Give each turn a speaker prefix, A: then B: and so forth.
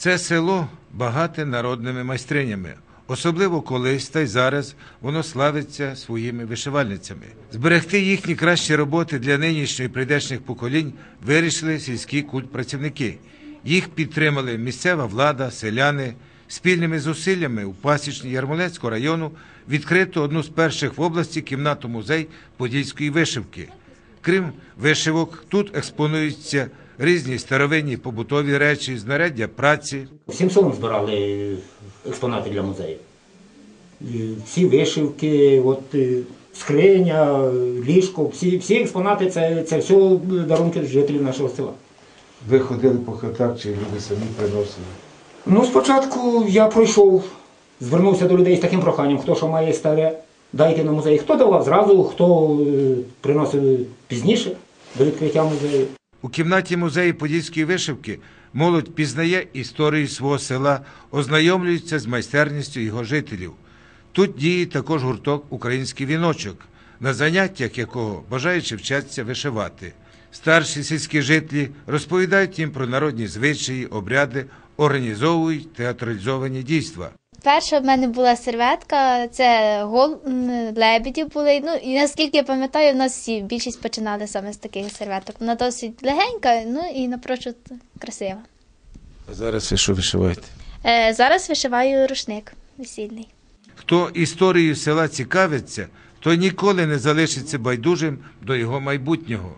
A: Це село багате народними майстринями. Особливо колись та й зараз воно славиться своїми вишивальницями. Зберегти їхні кращі роботи для нинішньої і прийдешніх поколінь вирішили сільські культпрацівники. Їх підтримали місцева влада, селяни. Спільними зусиллями у пасічні Ярмолецького району відкрито одну з перших в області кімнату музей подільської вишивки. Крім вишивок, тут експонуються різні старовинні побутові речі, знаряддя праці,
B: Всім селом збирали експонати для музею. Всі вишивки, от, е, скриня, ліжко, всі, всі експонати це, це все дарунки жителів нашого села.
A: Ви ходили по хатах, чи люди самі приносили?
B: Ну, спочатку я пройшов, звернувся до людей з таким проханням, хто що має старе, дайте на музей. Хто давав зразу, хто е, приносив пізніше до відкриття музею.
A: У кімнаті музею подільської вишивки молодь пізнає історію свого села, ознайомлюється з майстерністю його жителів. Тут діє також гурток Український віночок, на заняттях якого бажаючи вчаться вишивати. Старші сільські жителі розповідають їм про народні звичаї, обряди, організовують театралізовані дійства.
C: Перша в мене була серветка, це гол м, лебеді були. Ну і наскільки я пам'ятаю, в нас всі більшість починали саме з таких серветок. Вона досить легенька, ну і напрочуд красива.
A: А зараз ви що вишиваєте?
C: Е, зараз вишиваю рушник весільний.
A: Хто історією села цікавиться, той ніколи не залишиться байдужим до його майбутнього.